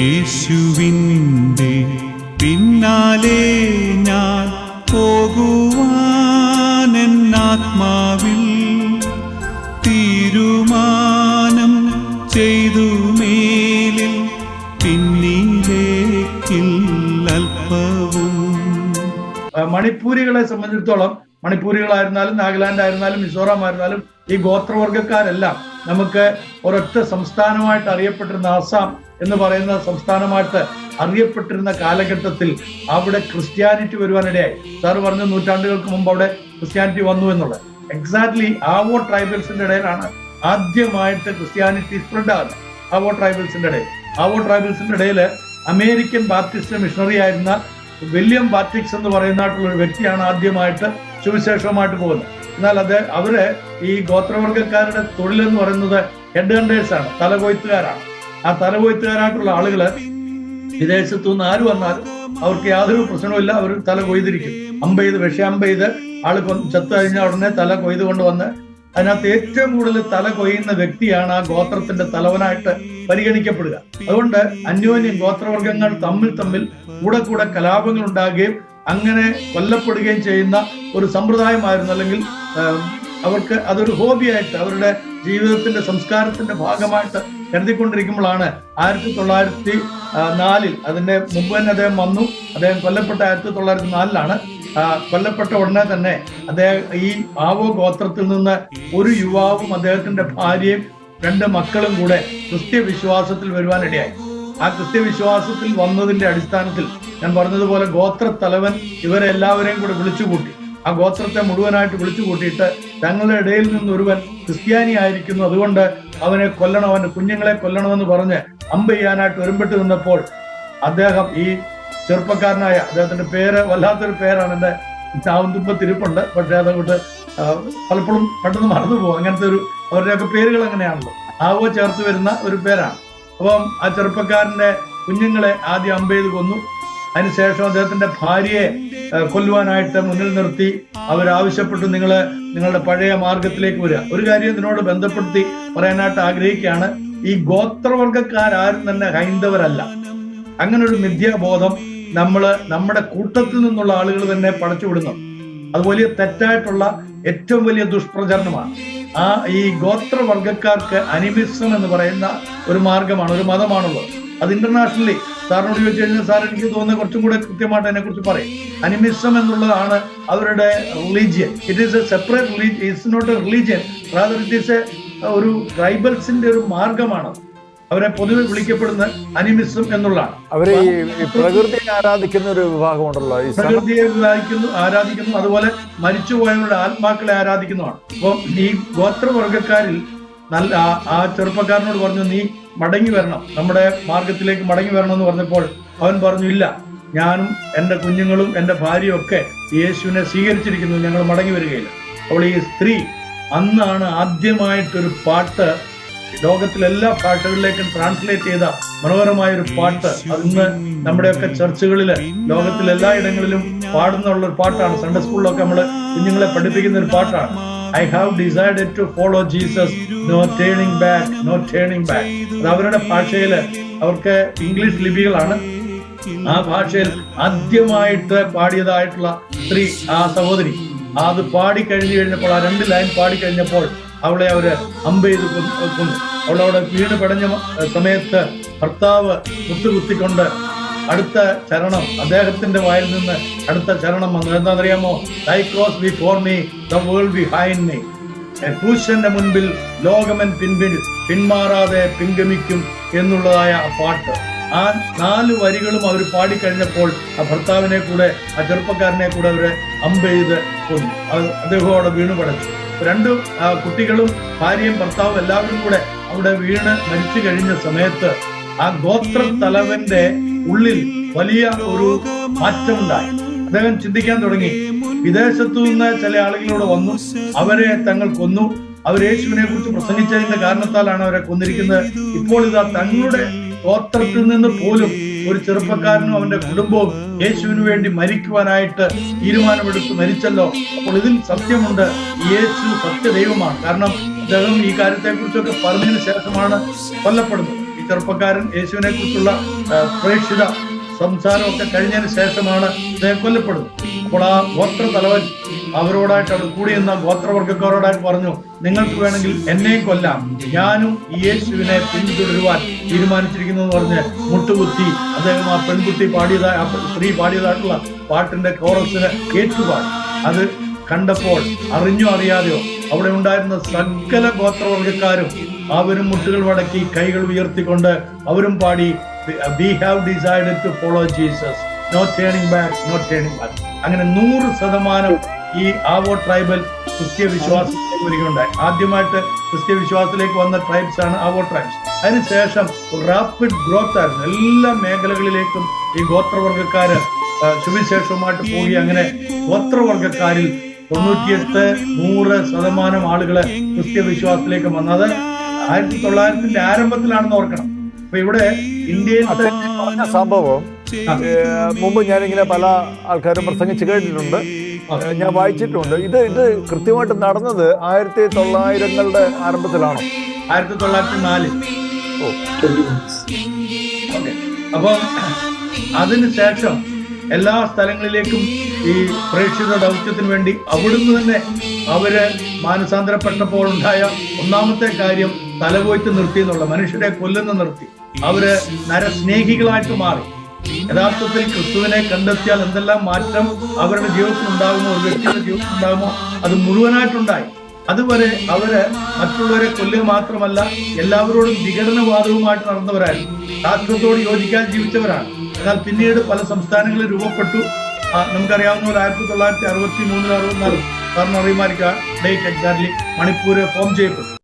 യേശുവിന്റെ പിന്നാലെ ഞാൻ പോകുവാനെന്നാത്മാവിൽ തീരുമാനം ചെയ്തു മേലിൽ പിന്നിലേക്കില്ലൽപ്പവും. മണിപ്പൂരികളെ സംബന്ധിച്ചിടത്തോളം മണിപ്പൂരികളായിരുന്നാലും നാഗാലാൻഡ് ആയിരുന്നാലും മിസോറാം ആയിരുന്നാലും ഈ ഗോത്രവർഗക്കാരെല്ലാം നമുക്ക് ഒരൊറ്റ സംസ്ഥാനമായിട്ട് അറിയപ്പെട്ടിരുന്ന ആസാം എന്ന് പറയുന്ന സംസ്ഥാനമായിട്ട് അറിയപ്പെട്ടിരുന്ന കാലഘട്ടത്തിൽ അവിടെ ക്രിസ്ത്യാനിറ്റി വരുവാനിടയായി. സാറ് പറഞ്ഞ നൂറ്റാണ്ടുകൾക്ക് മുമ്പ് അവിടെ ക്രിസ്ത്യാനിറ്റി വന്നു എന്നുള്ളത്. എക്സാക്ട്ലി ആവോ ട്രൈബൽസിന്റെ ഇടയിലാണ് ആദ്യമായിട്ട് ക്രിസ്ത്യാനിറ്റി സ്പ്രെഡ് ആകുന്നത്. ആവോ ട്രൈബൽസിന്റെ ഇടയിൽ. ആവോ ട്രൈബൽസിന്റെ ഇടയിൽ അമേരിക്കൻ ബാപ്റ്റിസ്റ്റ് മിഷണറി ആയിരുന്ന വില്യം ബാറ്റിക്സ് എന്ന് പറയുന്നതായിട്ടുള്ള ഒരു വ്യക്തിയാണ് ആദ്യമായിട്ട് സുവിശേഷവുമായിട്ട് പോകുന്നത്. എന്നാൽ അത് അവർ ഈ ഗോത്രവർഗക്കാരുടെ തൊഴിലെന്ന് പറയുന്നത് ഹെഡ് ഹണ്ടേഴ്സ് ആണ് തലകൊയ്ത്തുകാരാണ്. ആ തലകൊയ്ത്തുകാരായിട്ടുള്ള ആളുകൾ വിദേശത്തു നിന്ന് ആര് വന്നാലും അവർക്ക് യാതൊരു പ്രശ്നവുമില്ല. അവർ തല കൊയ്തിരിക്കും. അമ്പെയ്ത് വിഷയമ്പെയ്ത് ആൾ കൊ- ചത്തു കഴിഞ്ഞ ഉടനെ തല കൊയ്ത് കൊണ്ടുവന്ന് അതിനകത്ത് ഏറ്റവും കൂടുതൽ തല കൊയ്യുന്ന വ്യക്തിയാണ് ആ ഗോത്രത്തിന്റെ തലവനായിട്ട് പരിഗണിക്കപ്പെടുക. അതുകൊണ്ട് അന്യോന്യം ഗോത്രവർഗങ്ങൾ തമ്മിൽ തമ്മിൽ കൂടെ കൂടെ കലാപങ്ങൾ ഉണ്ടാകുകയും അങ്ങനെ കൊല്ലപ്പെടുകയും ചെയ്യുന്ന ഒരു സമ്പ്രദായമായിരുന്നു അല്ലെങ്കിൽ അവർക്ക് അതൊരു ഹോബിയായിട്ട് അവരുടെ ജീവിതത്തിന്റെ സംസ്കാരത്തിന്റെ ഭാഗമായിട്ട് കരുതിക്കൊണ്ടിരിക്കുമ്പോഴാണ് ആയിരത്തി തൊള്ളായിരത്തി നാലിൽ അതിന്റെ മുമ്പ് തന്നെ അദ്ദേഹം വന്നു. അദ്ദേഹം കൊല്ലപ്പെട്ട ആയിരത്തി തൊള്ളായിരത്തി നാലിലാണ് കൊല്ലപ്പെട്ട ഉടനെ തന്നെ അദ്ദേഹം ഈ ആവോ ഗോത്രത്തിൽ നിന്ന് ഒരു യുവാവും അദ്ദേഹത്തിന്റെ ഭാര്യയും രണ്ട് മക്കളും കൂടെ ക്രിസ്ത്യ വിശ്വാസത്തിൽ വരുവാനിടയായി ആ ക്രിസ്ത്യ വിശ്വാസത്തിൽ വന്നതിന്റെ അടിസ്ഥാനത്തിൽ ഞാൻ പറഞ്ഞതുപോലെ ഗോത്ര തലവൻ ഇവരെല്ലാവരെയും കൂടെ വിളിച്ചു കൂട്ടി ആ ഗോത്രത്തെ മുഴുവനായിട്ട് വിളിച്ചു കൂട്ടിയിട്ട് തങ്ങളുടെ ഇടയിൽ നിന്ന് ഒരുവൻ ക്രിസ്ത്യാനി ആയിരിക്കുന്നു. അതുകൊണ്ട് അവനെ കൊല്ലണം അവന്റെ കുഞ്ഞുങ്ങളെ കൊല്ലണമെന്ന് പറഞ്ഞ് അമ്പ് ചെയ്യാനായിട്ട് ഒരുമ്പെട്ട് നിന്നപ്പോൾ അദ്ദേഹം ഈ ചെറുപ്പക്കാരനായ അദ്ദേഹത്തിന്റെ പേര് വല്ലാത്തൊരു പേരാണ്. എന്റെ ചാവന്തുമ്പത്തിരിപ്പുണ്ട് പക്ഷെ അതങ്ങോട്ട് പലപ്പോഴും പെട്ടെന്ന് മറന്നു പോകും. അങ്ങനത്തെ ഒരു അവരുടെയൊക്കെ പേരുകൾ അങ്ങനെയാണല്ലോ. ആവോ ചേർത്ത് വരുന്ന ഒരു പേരാണ്. അപ്പം ആ ചെറുപ്പക്കാരന്റെ കുഞ്ഞുങ്ങളെ ആദ്യം അമ്പ ചെയ്ത് കൊന്നു. അതിനുശേഷം അദ്ദേഹത്തിന്റെ ഭാര്യയെ കൊല്ലുവാനായിട്ട് മുന്നിൽ നിർത്തി. അവരാവശ്യപ്പെട്ടു നിങ്ങൾ നിങ്ങളുടെ പഴയ മാർഗത്തിലേക്ക് വരിക. ഒരു കാര്യം ഇതിനോട് ബന്ധപ്പെടുത്തി പറയാനായിട്ട് ആഗ്രഹിക്കുകയാണ്. ഈ ഗോത്രവർഗക്കാരും തന്നെ ഹൈന്ദവരല്ല. അങ്ങനെ ഒരു മിഥ്യാബോധം നമ്മൾ നമ്മുടെ കൂട്ടത്തിൽ നിന്നുള്ള ആളുകൾ തന്നെ പടച്ചുവിടുന്നു അത് വലിയ തെറ്റായിട്ടുള്ള ഏറ്റവും വലിയ ദുഷ്പ്രചരണമാണ്. ആ ഈ ഗോത്രവർഗക്കാർക്ക് അനിമിസം എന്ന് പറയുന്ന ഒരു മാർഗമാണ് ഒരു മതമാണുള്ളത്. അത് ഇന്റർനാഷണലി സാറിനോട് ചോദിച്ചു കഴിഞ്ഞാൽ സാർ എനിക്ക് തോന്നുന്നത് കുറച്ചും കൂടെ കൃത്യമായിട്ട് അതിനെ കുറിച്ച് പറയും. അനിമിസം എന്നുള്ളതാണ് അവരുടെ religion it is a separate religion it's not a religion rather it is a ഒരു ട്രൈബൽസിന്റെ ഒരു മാർഗമാണ് അവരെ പൊതുവെ വിളിക്കപ്പെടുന്ന അനിമിസം എന്നുള്ളതാണ്. അവരെ പ്രകൃതിയെ ആരാധിക്കുന്ന ഒരു വിഭാഗമുണ്ടല്ലോ പ്രകൃതിയെ ആരാധിക്കുന്നു ആരാധിക്കുന്നു അതുപോലെ മരിച്ചുപോയവരുടെ ആത്മാക്കളെ ആരാധിക്കുന്നതാണ്. അപ്പം ഈ ഗോത്രവർഗക്കാരിൽ നല്ല ആ- ചെറുപ്പക്കാരനോട് പറഞ്ഞു നീ മടങ്ങി വരണം. നമ്മുടെ മാർഗത്തിലേക്ക് മടങ്ങി വരണം എന്ന് പറഞ്ഞപ്പോൾ അവൻ പറഞ്ഞു ഇല്ല. ഞാനും എന്റെ കുഞ്ഞുങ്ങളും എന്റെ ഭാര്യയും ഒക്കെ യേശുവിനെ സ്വീകരിച്ചിരിക്കുന്നു. ഞങ്ങൾ മടങ്ങി വരികയില്ല. അപ്പോൾ ഈ സ്ത്രീ അന്നാണ് ആദ്യമായിട്ടൊരു പാട്ട് ലോകത്തിലെ എല്ലാ ഭാഷകളിലേക്കും ട്രാൻസ്ലേറ്റ് ചെയ്ത മനോഹരമായ ഒരു പാട്ട്. അതിന്ന് നമ്മുടെയൊക്കെ ചർച്ചുകളിൽ ലോകത്തിലെ എല്ലായിടങ്ങളിലും പാടുന്നുള്ള ഒരു പാട്ടാണ് സൺഡേ സ്കൂളിലൊക്കെ നമ്മൾ കുഞ്ഞുങ്ങളെ പഠിപ്പിക്കുന്ന ഒരു പാട്ടാണ്. I have decide to follow Jesus no turning back no turning back അത് അവരുടെ ഭാഷയിൽ അവർക്ക് ഇംഗ്ലീഷ് ലിപികളാണ്. ആ ഭാഷയിൽ ആദ്യമായിട്ട് പാടിയതായിട്ടുള്ള സ്ത്രീ ആ സഹോദരി. അത് പാടി കഴിഞ്ഞു കഴിഞ്ഞപ്പോൾ ആ രണ്ട് ലൈൻ പാടി കഴിഞ്ഞപ്പോൾ അവളെ അവർ അമ്പ് ചെയ്ത് കൊന്നു. അവളവിടെ വീണ് പടഞ്ഞ സമയത്ത് ഭർത്താവ് മുട്ടുകുത്തിക്കൊണ്ട് അടുത്ത ചരണം അദ്ദേഹത്തിന്റെ വായിൽ നിന്ന് അടുത്ത ചരണം വന്നു. എന്താണെന്നറിയാമോ? Thy cross before me the world behind me ക്രൂശന്റെ മുൻപിൽ ലോകമൻ പിൻപിൻ പിന്മാറാതെ പിൻഗമിക്കും എന്നുള്ളതായ ആ പാട്ട്. ആ നാല് വരികളും അവർ പാടിക്കഴിഞ്ഞപ്പോൾ ആ ഭർത്താവിനെ കൂടെ ആ ചെറുപ്പക്കാരനെ കൂടെ അവരെ അമ്പ് ചെയ്ത് കൊന്നു. അദ്ദേഹം അവിടെ വീണ് പടച്ചു. രണ്ട് കുട്ടികളും ഭാര്യയും ഭർത്താവും എല്ലാവരും കൂടെ അവിടെ വീണ് മരിച്ചു കഴിഞ്ഞ സമയത്ത് ആ ഗോത്ര തലവന്റെ ഉള്ളിൽ വലിയ ഒരു മാറ്റമുണ്ടായി. അദ്ദേഹം ചിന്തിക്കാൻ തുടങ്ങി. വിദേശത്തു നിന്ന് ചില ആളുകളോട് വന്നു. അവരെ തങ്ങൾ കൊന്നു. അവർ യേശുവിനെ കുറിച്ച് പ്രസംഗിച്ചതിന്റെ കാരണത്താലാണ് അവരെ കൊന്നിരിക്കുന്നത്. ഇപ്പോൾ ഇതാ തങ്ങളുടെ ഗോത്രത്തിൽ നിന്ന് പോലും ഒരു ചെറുപ്പക്കാരനും അവന്റെ കുടുംബവും യേശുവിന് വേണ്ടി മരിക്കുവാനായിട്ട് തീരുമാനമെടുത്ത് മരിച്ചല്ലോ. അപ്പോൾ ഇതിൽ സത്യമുണ്ട്. യേശു സത്യദൈവമാണ്. കാരണം അദ്ദേഹം ഈ കാര്യത്തെ കുറിച്ചൊക്കെ പറഞ്ഞതിന് ശേഷമാണ് കൊല്ലപ്പെടുന്നത്. ചെറുപ്പക്കാരൻ യേശുവിനെ കുറിച്ചുള്ള പ്രേക്ഷിത സംസാരമൊക്കെ കഴിഞ്ഞതിന് ശേഷമാണ് അദ്ദേഹം കൊല്ലപ്പെടുന്നത്. അപ്പോൾ ആ ഗോത്ര തലവൻ അവരോടായിട്ട് അവിടെ കൂടിയെന്ന ഗോത്രവർഗക്കാരോടായിട്ട് പറഞ്ഞു നിങ്ങൾക്ക് വേണമെങ്കിൽ എന്നെയും കൊല്ലാം. ഞാനും ഈ യേശുവിനെ പിന്തുടരുവാൻ തീരുമാനിച്ചിരിക്കുന്നു എന്ന് പറഞ്ഞ് മുട്ടുകുത്തി അദ്ദേഹം ആ പെൺകുട്ടി പാടിയതായ സ്ത്രീ പാടിയതായിട്ടുള്ള പാട്ടിന്റെ കോറസിന് ഏറ്റുപാടി. അത് കണ്ടപ്പോൾ അറിഞ്ഞോ അറിയാതെയോ അവിടെ ഉണ്ടായിരുന്ന സകല ഗോത്രവർഗക്കാരും അവരും മുട്ടുകൾ മടക്കി കൈകൾ ഉയർത്തിക്കൊണ്ട് അവരും പാടി we have decided to follow Jesus no turning back no turning back അങ്ങനെ നൂറ് ശതമാനം ഈ ആവോ ട്രൈബൽ ക്രിസ്ത്യ വിശ്വാസത്തിലേക്ക് വരികയുണ്ടായി. ആദ്യമായിട്ട് ക്രിസ്ത്യ വിശ്വാസത്തിലേക്ക് വന്ന ട്രൈബ്സ് ആണ് ആവോ ട്രൈബ്സ് അതിനുശേഷം റാപ്പിഡ് ഗ്രോത്ത് ആയിരുന്നു. എല്ലാ മേഖലകളിലേക്കും ഈ ഗോത്രവർഗക്കാര് സുവിശേഷവുമായിട്ട് പോയി. അങ്ങനെ ഗോത്രവർഗക്കാരിൽ തൊണ്ണൂറ്റിയെട്ട് നൂറ് ശതമാനം ആളുകളെ ക്രിസ്ത്യ വിശ്വാസത്തിലേക്ക് വന്നത്. ആയിരത്തി തൊള്ളായിരത്തിന്റെ ആരംഭത്തിലാണെന്ന് ഓർക്കണം. അപ്പൊ ഇവിടെ ഇന്ത്യയിൽ പറഞ്ഞ സംഭവം മുമ്പ് ഞാനിങ്ങനെ പല ആൾക്കാരും പ്രസംഗിച്ച് കേട്ടിട്ടുണ്ട്. ഞാൻ വായിച്ചിട്ടുണ്ട്. ഇത് ഇത് കൃത്യമായിട്ട് നടന്നത് ആയിരത്തി തൊള്ളായിരങ്ങളുടെ ആരംഭത്തിലാണോ. ആയിരത്തി തൊള്ളായിരത്തി നാല് അപ്പൊ അതിന് ശേഷം എല്ലാ സ്ഥലങ്ങളിലേക്കും ഈ പ്രേക്ഷിത ദൗത്യത്തിന് വേണ്ടി അവിടുന്ന് തന്നെ അവർ മാനസാന്തരപ്പെട്ടപ്പോൾ ഉണ്ടായ ഒന്നാമത്തെ കാര്യം തലപോയിട്ട് നിർത്തി എന്നുള്ള മനുഷ്യരെ കൊല്ലുന്ന നിർത്തി. അവർ നരസ്നേഹികളായിട്ട് മാറി. യഥാർത്ഥത്തിൽ ക്രിസ്തുവിനെ കണ്ടെത്തിയാൽ എന്തെല്ലാം മാറ്റം അവരുടെ ജീവിതത്തിൽ ഉണ്ടാകുമോ ഒരു വ്യക്തിയുടെ ജീവിതത്തിൽ ഉണ്ടാകുമോ അത് മുഴുവനായിട്ടുണ്ടായി. അതുവരെ അവർ മറ്റുള്ളവരെ കൊല്ലുക മാത്രമല്ല എല്ലാവരോടും വിഘടനവാദവുമായിട്ട് നടന്നവരായിരുന്നു ശാസ്ത്രത്തോട് യോജിക്കാൻ ജീവിച്ചവരാണ്. എന്നാൽ പിന്നീട് പല സംസ്ഥാനങ്ങളിൽ രൂപപ്പെട്ടു. നമുക്കറിയാവുന്ന പോലെ ആയിരത്തി തൊള്ളായിരത്തി അറുപത്തി മൂന്നിൽ അറുപത്തിനാല് സാറിന് അറിയുമായിരിക്കാം ഡേറ്റ് എക്സാക്ട്ലി മണിപ്പൂര് ഫോം ചെയ്യപ്പെട്ടു.